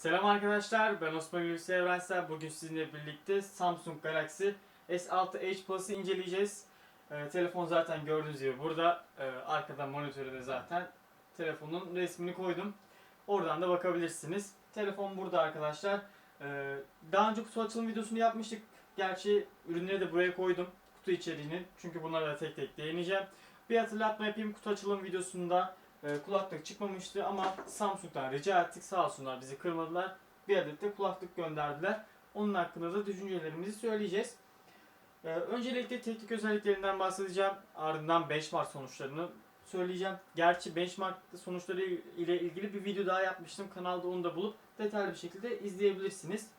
Selam arkadaşlar, ben Osman Hulusi Evrensel. Bugün sizinle birlikte Samsung Galaxy S6 Edge Plus'ı inceleyeceğiz. Ee, telefon zaten gördüğünüz gibi burada. Ee, arkada monitörde zaten telefonun resmini koydum. Oradan da bakabilirsiniz. Telefon burada arkadaşlar. Ee, daha önce kutu açılım videosunu yapmıştık. Gerçi ürünleri de buraya koydum. Kutu içeriğini. Çünkü bunlara da tek tek değineceğim. Bir hatırlatma yapayım. Kutu açılım videosunda e, kulaklık çıkmamıştı ama Samsung'dan rica ettik sağ olsunlar bizi kırmadılar. Bir adet de kulaklık gönderdiler. Onun hakkında da düşüncelerimizi söyleyeceğiz. E, öncelikle teknik özelliklerinden bahsedeceğim. Ardından benchmark sonuçlarını söyleyeceğim. Gerçi benchmark sonuçları ile ilgili bir video daha yapmıştım. Kanalda onu da bulup detaylı bir şekilde izleyebilirsiniz.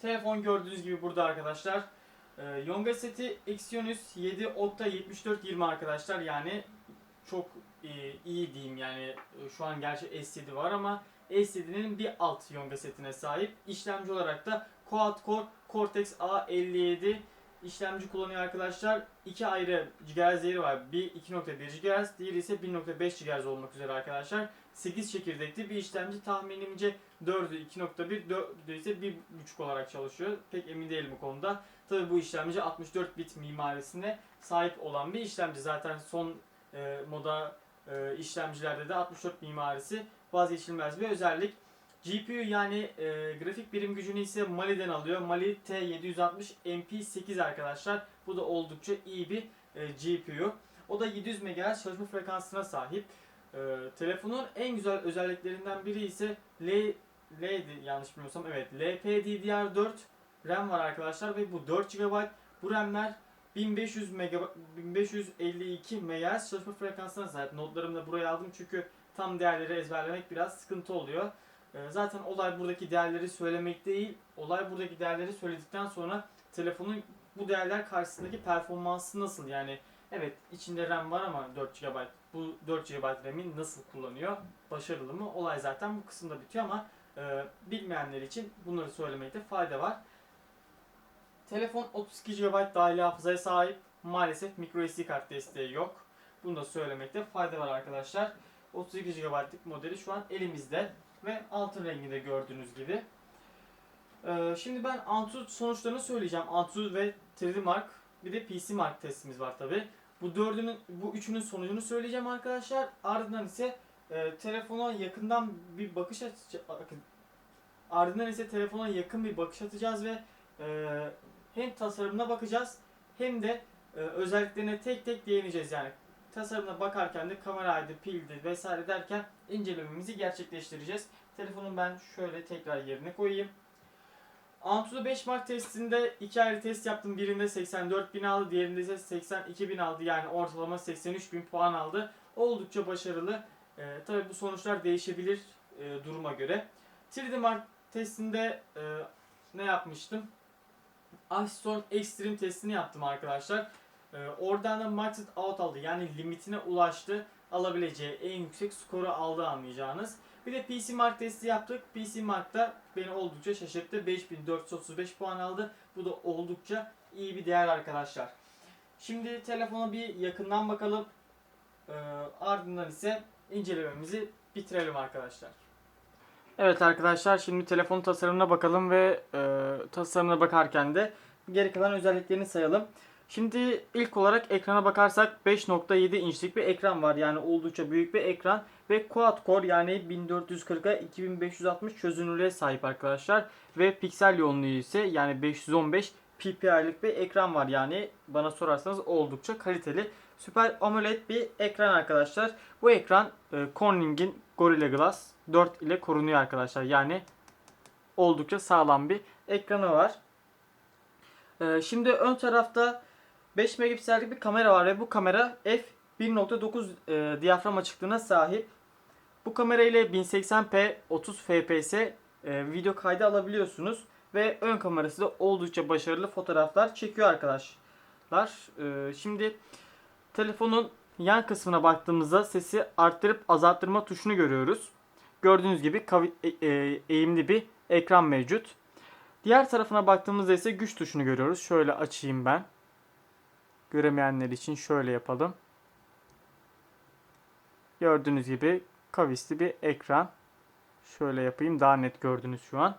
Telefon gördüğünüz gibi burada arkadaşlar. E, Yonga seti Exynos 7 Octa 7420 arkadaşlar. Yani çok iyi diyeyim yani e, şu an gerçi S7 var ama S7'nin bir alt Yonga setine sahip. İşlemci olarak da Quad Core Cortex A57 işlemci kullanıyor arkadaşlar. İki ayrı GHz yeri var. Bir 2.1 GHz, diğeri ise 1.5 GHz olmak üzere arkadaşlar. 8 çekirdekli bir işlemci tahminimce 4'ü 2.1, 4'ü ise 1.5 olarak çalışıyor. Pek emin değilim bu konuda. Tabi bu işlemci 64 bit mimarisine sahip olan bir işlemci. Zaten son e, moda e, işlemcilerde de 64 mimarisi vazgeçilmez bir özellik. GPU yani e, grafik birim gücünü ise Mali'den alıyor. Mali T760 MP8 arkadaşlar. Bu da oldukça iyi bir e, GPU. O da 700 MHz çalışma frekansına sahip. E, telefonun en güzel özelliklerinden biri ise L, L'di yanlış bilmiyorsam evet LPDDR4 RAM var arkadaşlar ve bu 4 GB. Bu RAM'ler 1500 mega, 1552 MHz çalışma frekansına sahip. Notlarımı da buraya aldım çünkü tam değerleri ezberlemek biraz sıkıntı oluyor. Ee, Zaten olay buradaki değerleri söylemek değil. Olay buradaki değerleri söyledikten sonra telefonun bu değerler karşısındaki performansı nasıl? Yani evet içinde RAM var ama 4 GB. Bu 4 GB RAM'i nasıl kullanıyor? Başarılı mı? Olay zaten bu kısımda bitiyor ama e, bilmeyenler için bunları söylemekte fayda var. Telefon 32 GB dahili hafızaya sahip. Maalesef microSD kart desteği yok. Bunu da söylemekte fayda var arkadaşlar. 32 GB'lık modeli şu an elimizde ve altın renginde gördüğünüz gibi. Ee, şimdi ben Antutu sonuçlarını söyleyeceğim. Antutu ve 3D Mark bir de PC Mark testimiz var tabi. Bu dördünün, bu üçünün sonucunu söyleyeceğim arkadaşlar. Ardından ise e, telefona yakından bir bakış atacağız. Ardından ise telefona yakın bir bakış atacağız ve e, hem tasarımına bakacağız hem de e, özelliklerine tek tek değineceğiz yani. Tasarımına bakarken de kameraydı, pildi vesaire derken incelememizi gerçekleştireceğiz. Telefonun ben şöyle tekrar yerine koyayım. Antutu 5 Mark testinde iki ayrı test yaptım. Birinde 84.000 aldı, diğerinde ise 82.000 aldı. Yani ortalama 83.000 puan aldı. Oldukça başarılı. Ee, tabii bu sonuçlar değişebilir e, duruma göre. 3D Mark testinde e, ne yapmıştım? Aston Extreme testini yaptım arkadaşlar. Ee, oradan da maxed out aldı. Yani limitine ulaştı. Alabileceği en yüksek skoru aldı anlayacağınız. Bir de PC Mark testi yaptık. PC Mark'ta beni oldukça şaşırttı. 5435 puan aldı. Bu da oldukça iyi bir değer arkadaşlar. Şimdi telefona bir yakından bakalım. Ee, ardından ise incelememizi bitirelim arkadaşlar. Evet arkadaşlar şimdi telefon tasarımına bakalım ve e, tasarımına bakarken de geri kalan özelliklerini sayalım. Şimdi ilk olarak ekrana bakarsak 5.7 inçlik bir ekran var. Yani oldukça büyük bir ekran. Ve quad core yani 1440'a 2560 çözünürlüğe sahip arkadaşlar. Ve piksel yoğunluğu ise yani 515 ppi'lik bir ekran var. Yani bana sorarsanız oldukça kaliteli. Süper AMOLED bir ekran arkadaşlar. Bu ekran e, Corning'in Gorilla Glass 4 ile korunuyor arkadaşlar. Yani oldukça sağlam bir ekranı var. E, şimdi ön tarafta 5 megapiksellik bir kamera var ve bu kamera f1.9 e, diyafram açıklığına sahip. Bu kamera ile 1080p 30 fps e, video kaydı alabiliyorsunuz ve ön kamerası da oldukça başarılı fotoğraflar çekiyor arkadaşlar. E, şimdi telefonun yan kısmına baktığımızda sesi arttırıp azalttırma tuşunu görüyoruz. Gördüğünüz gibi e- e- eğimli bir ekran mevcut. Diğer tarafına baktığımızda ise güç tuşunu görüyoruz. Şöyle açayım ben. Göremeyenler için şöyle yapalım. Gördüğünüz gibi kavisli bir ekran. Şöyle yapayım daha net gördünüz şu an.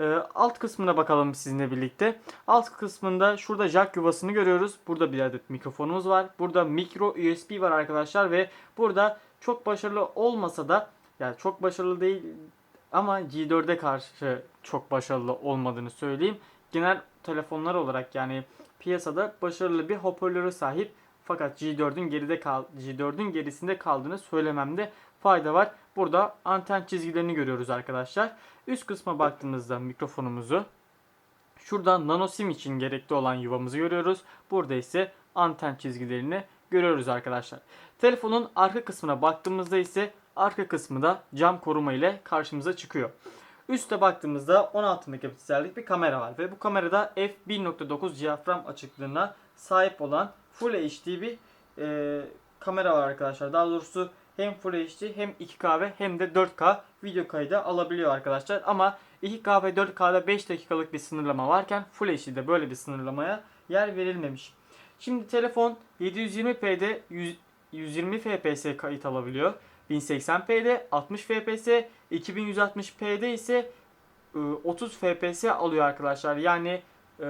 Ee, alt kısmına bakalım sizinle birlikte. Alt kısmında şurada jack yuvasını görüyoruz. Burada bir adet mikrofonumuz var. Burada micro USB var arkadaşlar ve burada çok başarılı olmasa da yani çok başarılı değil ama G4'e karşı çok başarılı olmadığını söyleyeyim. Genel telefonlar olarak yani piyasada başarılı bir hoparlörü sahip fakat G4'ün geride kal G4'ün gerisinde kaldığını söylememde fayda var. Burada anten çizgilerini görüyoruz arkadaşlar. Üst kısma baktığımızda mikrofonumuzu şurada nano sim için gerekli olan yuvamızı görüyoruz. Burada ise anten çizgilerini görüyoruz arkadaşlar. Telefonun arka kısmına baktığımızda ise arka kısmı da cam koruma ile karşımıza çıkıyor. Üste baktığımızda 16 megapiksellik bir kamera var ve bu kamerada f1.9 diyafram açıklığına sahip olan Full HD bir e, kamera var arkadaşlar. Daha doğrusu hem Full HD hem 2K hem de 4K video kaydı alabiliyor arkadaşlar. Ama 2K ve 4K'da 5 dakikalık bir sınırlama varken Full HD'de böyle bir sınırlamaya yer verilmemiş. Şimdi telefon 720p'de 100, 120 fps kayıt alabiliyor. 1080p'de 60 fps, 2160p'de ise e, 30 fps alıyor arkadaşlar. Yani e,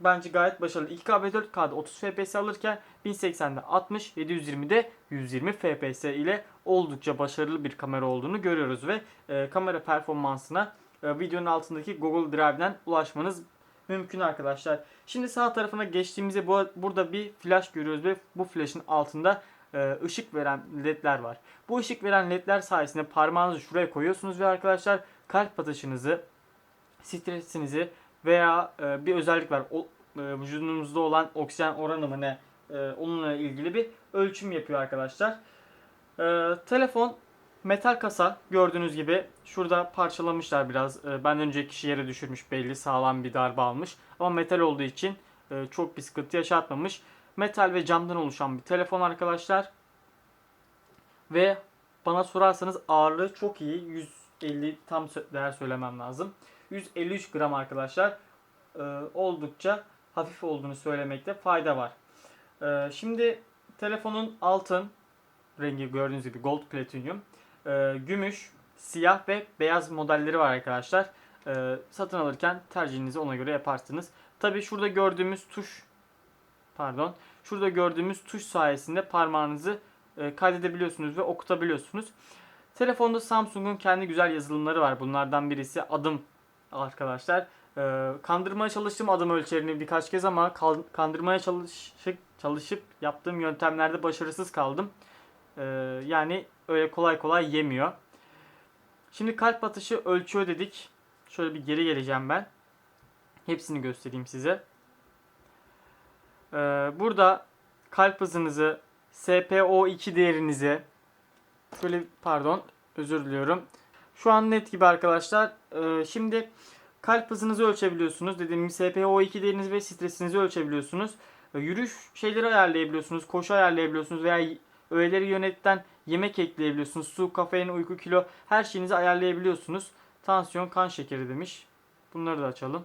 bence gayet başarılı. 2K ve 4K'da 30 fps alırken 1080'de 60, 720'de 120 fps ile oldukça başarılı bir kamera olduğunu görüyoruz ve e, kamera performansına e, videonun altındaki Google Drive'den ulaşmanız mümkün arkadaşlar. Şimdi sağ tarafına geçtiğimizde bu, burada bir flash görüyoruz ve bu flash'ın altında e, ışık veren ledler var. Bu ışık veren ledler sayesinde parmağınızı şuraya koyuyorsunuz ve arkadaşlar kalp atışınızı, stresinizi veya e, bir özellik var. O, e, vücudunuzda olan oksijen oranı mı ne? E, onunla ilgili bir ölçüm yapıyor arkadaşlar. E, telefon metal kasa gördüğünüz gibi şurada parçalamışlar biraz. E, benden önceki kişi yere düşürmüş belli sağlam bir darbe almış. Ama metal olduğu için e, çok bir sıkıntı yaşatmamış. Metal ve camdan oluşan bir telefon arkadaşlar. Ve bana sorarsanız ağırlığı çok iyi. 150 tam değer söylemem lazım. 153 gram arkadaşlar. E, oldukça hafif olduğunu söylemekte fayda var. E, şimdi telefonun altın rengi gördüğünüz gibi gold platinum. E, gümüş, siyah ve beyaz modelleri var arkadaşlar. E, satın alırken tercihinizi ona göre yaparsınız. Tabi şurada gördüğümüz tuş pardon. Şurada gördüğümüz tuş sayesinde parmağınızı e, kaydedebiliyorsunuz ve okutabiliyorsunuz. Telefonda Samsung'un kendi güzel yazılımları var. Bunlardan birisi adım arkadaşlar. E, kandırmaya çalıştım adım ölçerini birkaç kez ama kandırmaya çalışıp, çalışıp yaptığım yöntemlerde başarısız kaldım. E, yani öyle kolay kolay yemiyor. Şimdi kalp atışı ölçüyor dedik. Şöyle bir geri geleceğim ben. Hepsini göstereyim size. Ee, burada kalp hızınızı, SPO2 değerinizi, şöyle pardon özür diliyorum. Şu an net gibi arkadaşlar. Ee, şimdi kalp hızınızı ölçebiliyorsunuz. Dediğim gibi SPO2 değerinizi ve stresinizi ölçebiliyorsunuz. Ee, yürüyüş şeyleri ayarlayabiliyorsunuz. Koşu ayarlayabiliyorsunuz veya öğeleri yönetten yemek ekleyebiliyorsunuz. Su, kafein, uyku, kilo her şeyinizi ayarlayabiliyorsunuz. Tansiyon, kan şekeri demiş. Bunları da açalım.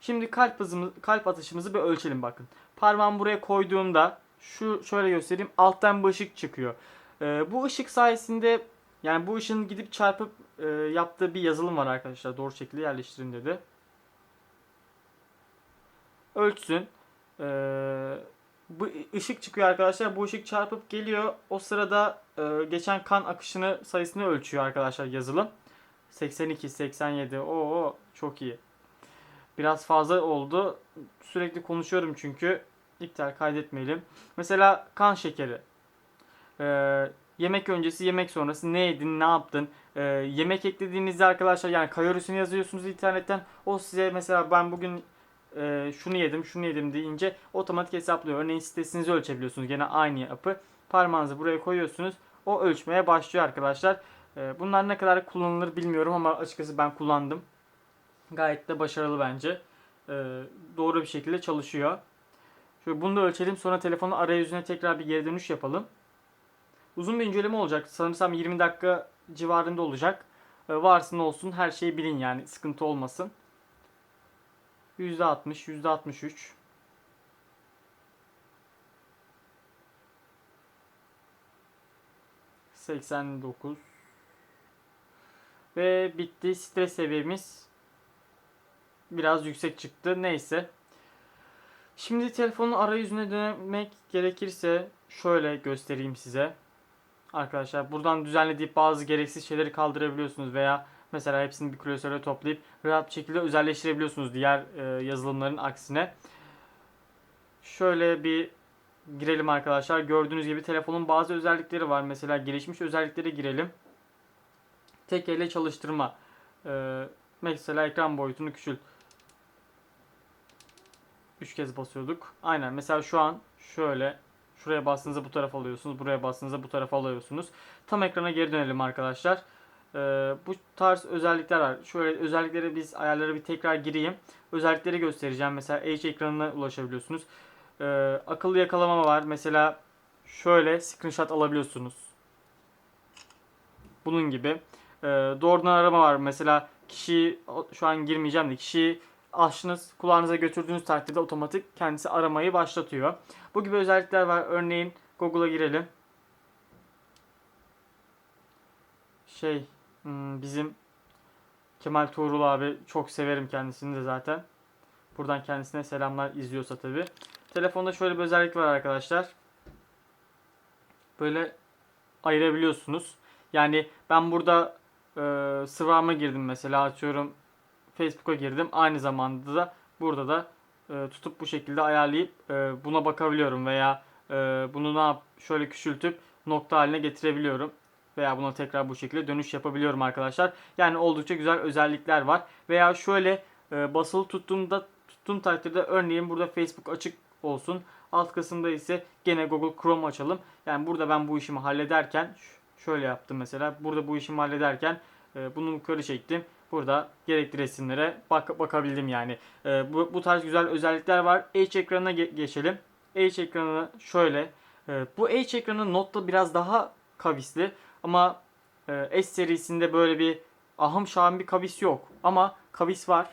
Şimdi kalp hızımız, kalp atışımızı bir ölçelim bakın. Parmağımı buraya koyduğumda şu şöyle göstereyim. Alttan bir ışık çıkıyor. Ee, bu ışık sayesinde yani bu ışığın gidip çarpıp e, yaptığı bir yazılım var arkadaşlar. Doğru şekilde yerleştirin dedi. Ölçsün. Ee, bu ışık çıkıyor arkadaşlar. Bu ışık çarpıp geliyor. O sırada e, geçen kan akışını sayısını ölçüyor arkadaşlar yazılım. 82, 87. Oo çok iyi. Biraz fazla oldu. Sürekli konuşuyorum çünkü. İptal kaydetmeyelim. Mesela kan şekeri. Ee, yemek öncesi, yemek sonrası ne yedin, ne yaptın? Ee, yemek eklediğinizde arkadaşlar yani kalorisini yazıyorsunuz internetten. O size mesela ben bugün e, şunu yedim, şunu yedim deyince otomatik hesaplıyor. Örneğin stresinizi ölçebiliyorsunuz. Gene aynı yapı. Parmağınızı buraya koyuyorsunuz. O ölçmeye başlıyor arkadaşlar. Ee, bunlar ne kadar kullanılır bilmiyorum ama açıkçası ben kullandım. Gayet de başarılı bence. Ee, doğru bir şekilde çalışıyor. Şöyle bunu da ölçelim sonra telefonun arayüzüne tekrar bir geri dönüş yapalım. Uzun bir inceleme olacak. Sanırsam 20 dakika civarında olacak. Ee, varsın olsun her şeyi bilin yani sıkıntı olmasın. %60, %63. ...89... Ve bitti. Stres seviyemiz biraz yüksek çıktı. Neyse. Şimdi telefonun arayüzüne dönmek gerekirse şöyle göstereyim size. Arkadaşlar buradan düzenlediği bazı gereksiz şeyleri kaldırabiliyorsunuz veya mesela hepsini bir klasöre toplayıp rahat bir şekilde özelleştirebiliyorsunuz diğer e, yazılımların aksine. Şöyle bir girelim arkadaşlar. Gördüğünüz gibi telefonun bazı özellikleri var. Mesela gelişmiş özelliklere girelim. Tek elle çalıştırma. E, mesela ekran boyutunu küçült. 3 kez basıyorduk. Aynen mesela şu an şöyle şuraya bastığınızda bu tarafa alıyorsunuz. Buraya bastığınızda bu tarafa alıyorsunuz. Tam ekrana geri dönelim arkadaşlar. Ee, bu tarz özellikler var. Şöyle özellikleri biz ayarlara bir tekrar gireyim. Özellikleri göstereceğim. Mesela H ekranına ulaşabiliyorsunuz. Ee, akıllı yakalama var. Mesela şöyle screenshot alabiliyorsunuz. Bunun gibi. Ee, doğrudan arama var. Mesela kişiyi şu an girmeyeceğim de kişiyi açtınız kulağınıza götürdüğünüz takdirde otomatik kendisi aramayı başlatıyor. Bu gibi özellikler var. Örneğin Google'a girelim. Şey hmm, bizim Kemal Tuğrul abi çok severim kendisini de zaten. Buradan kendisine selamlar izliyorsa tabi. Telefonda şöyle bir özellik var arkadaşlar. Böyle ayırabiliyorsunuz. Yani ben burada e, sıvama girdim mesela atıyorum Facebook'a girdim. Aynı zamanda da burada da e, tutup bu şekilde ayarlayıp e, buna bakabiliyorum veya e, bunu ne yap şöyle küçültüp nokta haline getirebiliyorum veya buna tekrar bu şekilde dönüş yapabiliyorum arkadaşlar. Yani oldukça güzel özellikler var. Veya şöyle e, basılı tuttuğumda tuttuğum takdirde örneğin burada Facebook açık olsun. Alt kısımda ise gene Google Chrome açalım. Yani burada ben bu işimi hallederken şöyle yaptım mesela. Burada bu işimi hallederken e, bunu yukarı çektim. Burada gerekli resimlere bak bakabildim yani. E, bu, bu tarz güzel özellikler var. H ekranına ge- geçelim. H ekranı şöyle. E, bu H ekranı notta biraz daha kavisli. Ama e, S serisinde böyle bir ahım şahım bir kavis yok. Ama kavis var.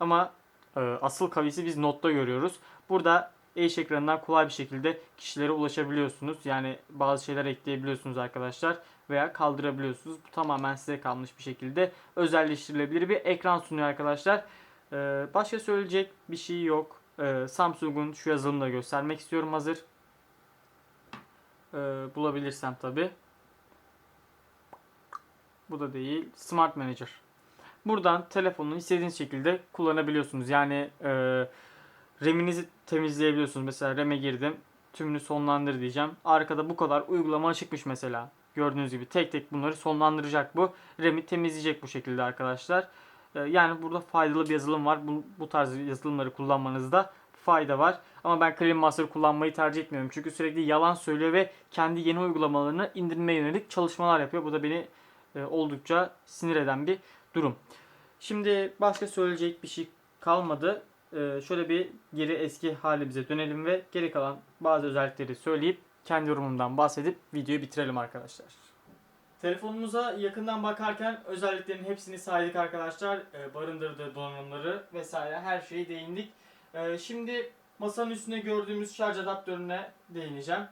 Ama e, asıl kavisi biz notta görüyoruz. Burada H ekranından kolay bir şekilde kişilere ulaşabiliyorsunuz. Yani bazı şeyler ekleyebiliyorsunuz arkadaşlar veya kaldırabiliyorsunuz. Bu tamamen size kalmış bir şekilde özelleştirilebilir bir ekran sunuyor arkadaşlar. Ee, başka söyleyecek bir şey yok. Ee, Samsung'un şu yazılımını da göstermek istiyorum hazır. Ee, bulabilirsem tabi. Bu da değil. Smart Manager. Buradan telefonunu istediğiniz şekilde kullanabiliyorsunuz. Yani e, RAM'inizi temizleyebiliyorsunuz. Mesela RAM'e girdim. Tümünü sonlandır diyeceğim. Arkada bu kadar uygulama çıkmış mesela. Gördüğünüz gibi tek tek bunları sonlandıracak bu. RAM'i temizleyecek bu şekilde arkadaşlar. Ee, yani burada faydalı bir yazılım var. Bu, bu tarz yazılımları kullanmanızda fayda var. Ama ben Clean Master kullanmayı tercih etmiyorum. Çünkü sürekli yalan söylüyor ve kendi yeni uygulamalarını indirmeye yönelik çalışmalar yapıyor. Bu da beni e, oldukça sinir eden bir durum. Şimdi başka söyleyecek bir şey kalmadı. Ee, şöyle bir geri eski halimize dönelim ve geri kalan bazı özellikleri söyleyip kendi yorumumdan bahsedip videoyu bitirelim arkadaşlar. Telefonumuza yakından bakarken özelliklerin hepsini saydık arkadaşlar. Ee, barındırdığı donanımları vesaire her şeyi değindik. Ee, şimdi masanın üstünde gördüğümüz şarj adaptörüne değineceğim.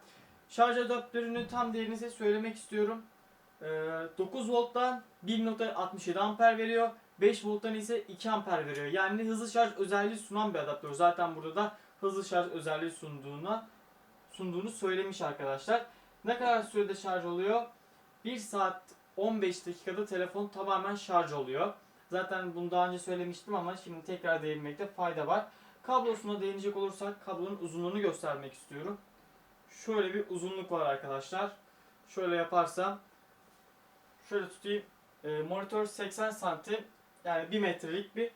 Şarj adaptörünün tam değerini size söylemek istiyorum. Ee, 9 volttan 1.67 amper veriyor. 5 volttan ise 2 amper veriyor. Yani hızlı şarj özelliği sunan bir adaptör. Zaten burada da hızlı şarj özelliği sunduğuna sunduğunu söylemiş arkadaşlar. Ne kadar sürede şarj oluyor? 1 saat 15 dakikada telefon tamamen şarj oluyor. Zaten bunu daha önce söylemiştim ama şimdi tekrar değinmekte fayda var. Kablosuna değinecek olursak kablonun uzunluğunu göstermek istiyorum. Şöyle bir uzunluk var arkadaşlar. Şöyle yaparsam şöyle tutayım. E, monitör 80 santim yani 1 metrelik bir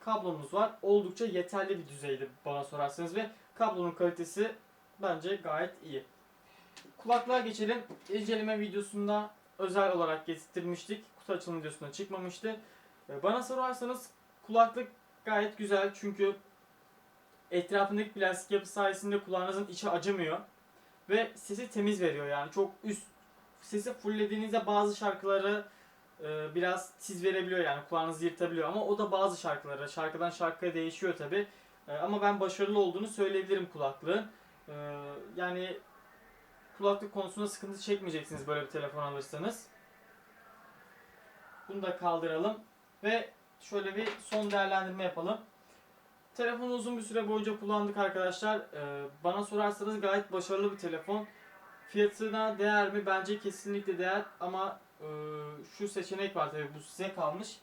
kablomuz var. Oldukça yeterli bir düzeyde bana sorarsanız ve kablonun kalitesi bence gayet iyi. Kulaklığa geçelim. İnceleme videosunda özel olarak getirmiştik. Kutu açılım videosunda çıkmamıştı. Ee, Bana sorarsanız kulaklık gayet güzel çünkü etrafındaki plastik yapı sayesinde kulağınızın içi acımıyor. Ve sesi temiz veriyor yani çok üst sesi fulllediğinizde bazı şarkıları e, biraz tiz verebiliyor yani kulağınızı yırtabiliyor ama o da bazı şarkılara şarkıdan şarkıya değişiyor tabi. ama ben başarılı olduğunu söyleyebilirim kulaklığın. E, yani kulaklık konusunda sıkıntı çekmeyeceksiniz böyle bir telefon alırsanız. Bunu da kaldıralım ve şöyle bir son değerlendirme yapalım. Telefonu uzun bir süre boyunca kullandık arkadaşlar. Ee, bana sorarsanız gayet başarılı bir telefon. Fiyatına değer mi? Bence kesinlikle değer ama e, şu seçenek var tabii bu size kalmış.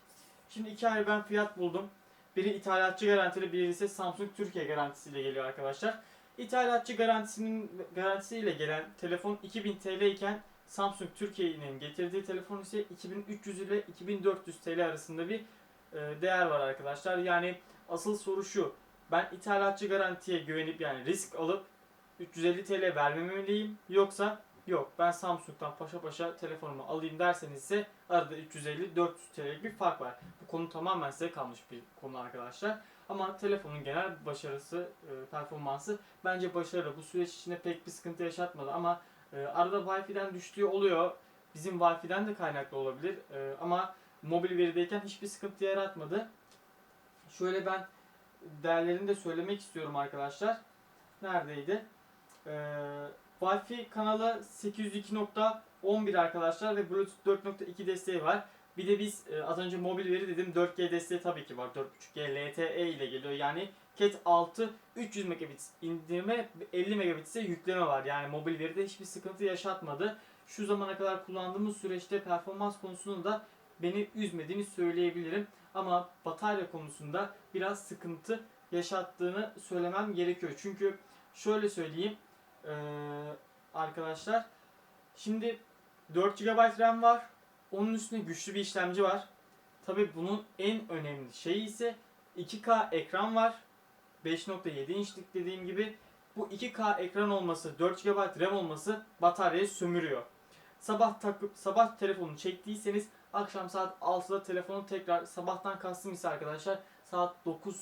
Şimdi iki ayrı ben fiyat buldum. Biri ithalatçı garantili, biri ise Samsung Türkiye garantisiyle geliyor arkadaşlar. İthalatçı garantisinin garantisiyle gelen telefon 2000 TL iken Samsung Türkiye'nin getirdiği telefon ise 2300 ile 2400 TL arasında bir e, değer var arkadaşlar. Yani asıl soru şu. Ben ithalatçı garantiye güvenip yani risk alıp 350 TL vermemeliyim yoksa yok ben Samsung'dan paşa paşa telefonumu alayım derseniz ise arada 350-400 TL'lik bir fark var. Bu konu tamamen size kalmış bir konu arkadaşlar. Ama telefonun genel başarısı, e, performansı bence başarılı. Bu süreç içinde pek bir sıkıntı yaşatmadı ama e, arada Wi-Fi'den düştüğü oluyor. Bizim Wi-Fi'den de kaynaklı olabilir. E, ama mobil verideyken hiçbir sıkıntı yaratmadı. Şöyle ben değerlerini de söylemek istiyorum arkadaşlar. Neredeydi? Ee, Wi-Fi kanalı 802.11 arkadaşlar ve Bluetooth 4.2 desteği var. Bir de biz e, az önce mobil veri dedim 4G desteği tabii ki var. 4.5G LTE ile geliyor. Yani Cat 6 300 megabit indirme 50 megabit ise yükleme var. Yani mobil veride hiçbir sıkıntı yaşatmadı. Şu zamana kadar kullandığımız süreçte performans konusunda da beni üzmediğini söyleyebilirim. Ama batarya konusunda biraz sıkıntı yaşattığını söylemem gerekiyor. Çünkü şöyle söyleyeyim eee, arkadaşlar. Şimdi 4 GB RAM var. Onun üstüne güçlü bir işlemci var. Tabi bunun en önemli şeyi ise 2K ekran var. 5.7 inçlik dediğim gibi. Bu 2K ekran olması, 4 GB RAM olması bataryayı sömürüyor. Sabah takıp sabah telefonu çektiyseniz akşam saat 6'da telefonu tekrar sabahtan kastım ise arkadaşlar saat 9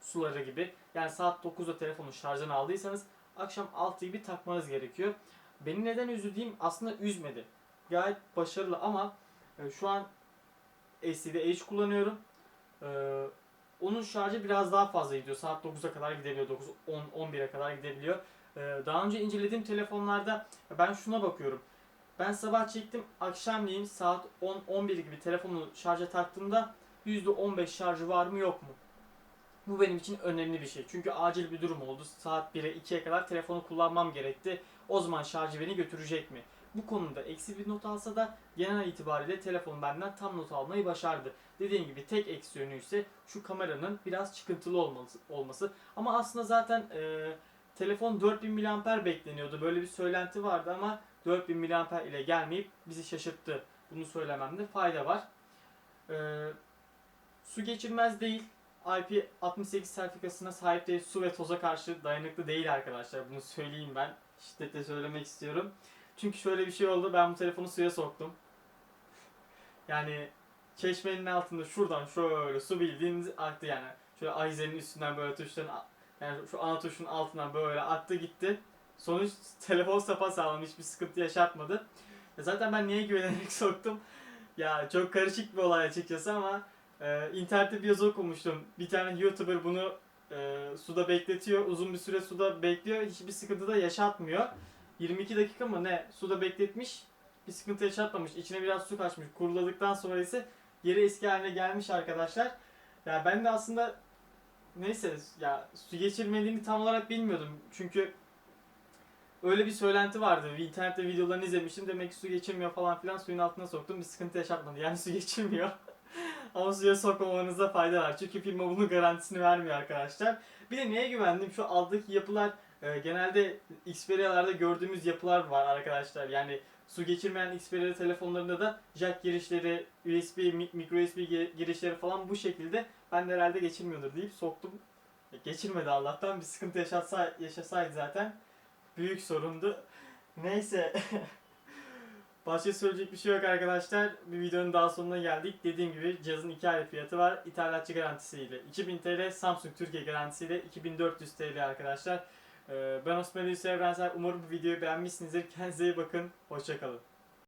suları gibi yani saat 9'da telefonu şarjdan aldıysanız akşam 6 gibi takmanız gerekiyor. Beni neden üzüldüğüm aslında üzmedi. Gayet başarılı ama e, şu an SD'de H kullanıyorum. E, onun şarjı biraz daha fazla gidiyor. Saat 9'a kadar gidebiliyor. 9 10 11'e kadar gidebiliyor. E, daha önce incelediğim telefonlarda ben şuna bakıyorum. Ben sabah çektim akşamleyin saat 10-11 gibi telefonu şarja taktığımda %15 şarjı var mı yok mu? Bu benim için önemli bir şey. Çünkü acil bir durum oldu. Saat 1'e 2'ye kadar telefonu kullanmam gerekti. O zaman şarjı beni götürecek mi? Bu konuda eksi bir not alsa da genel itibariyle telefon benden tam not almayı başardı. Dediğim gibi tek eksi yönü ise şu kameranın biraz çıkıntılı olması. Ama aslında zaten e, telefon 4000 mAh bekleniyordu. Böyle bir söylenti vardı ama 4000 mAh ile gelmeyip bizi şaşırttı. Bunu söylememde fayda var. Ee, su geçirmez değil. IP68 sertifikasına sahip değil. Su ve toza karşı dayanıklı değil arkadaşlar. Bunu söyleyeyim ben. Şiddetle söylemek istiyorum. Çünkü şöyle bir şey oldu. Ben bu telefonu suya soktum. Yani çeşmenin altında şuradan şöyle su bildiğiniz aktı yani. Şöyle ahizenin üstünden böyle tuşların yani şu ana tuşun altından böyle aktı gitti. Sonuç telefon sapasağlam hiçbir sıkıntı yaşatmadı. Ya zaten ben niye güvenerek soktum? Ya çok karışık bir olay açıkçası ama e, internette bir yazı okumuştum. Bir tane YouTuber bunu e, suda bekletiyor. Uzun bir süre suda bekliyor. Hiçbir sıkıntı da yaşatmıyor. 22 dakika mı ne suda bekletmiş. Bir sıkıntı yaşatmamış. İçine biraz su kaçmış. Kuruladıktan sonra ise geri eski haline gelmiş arkadaşlar. Ya ben de aslında neyse ya su geçirmediğini tam olarak bilmiyordum. Çünkü öyle bir söylenti vardı. İnternette videolarını izlemiştim. Demek ki su geçirmiyor falan filan. Suyun altına soktum. Bir sıkıntı yaşatmadı. Yani su geçirmiyor. Ama suya sokmamanızda fayda var. Çünkü firma bunun garantisini vermiyor arkadaşlar. Bir de neye güvendim? Şu alttaki yapılar e, genelde Xperia'larda gördüğümüz yapılar var arkadaşlar. Yani su geçirmeyen Xperia telefonlarında da jack girişleri, USB, mi- micro USB gi- girişleri falan bu şekilde. Ben de herhalde geçirmiyordur deyip soktum. E, Geçirmedi Allah'tan. Bir sıkıntı yaşatsa, yaşasaydı zaten büyük sorundu. Neyse. Başka söyleyecek bir şey yok arkadaşlar. Bir videonun daha sonuna geldik. Dediğim gibi cihazın 2 aylık fiyatı var. İthalatçı garantisiyle 2000 TL, Samsung Türkiye garantisiyle 2400 TL arkadaşlar. Ee, Ben Osman Hulusi Evrensel. Umarım bu videoyu beğenmişsinizdir. Kendinize iyi bakın. Hoşçakalın.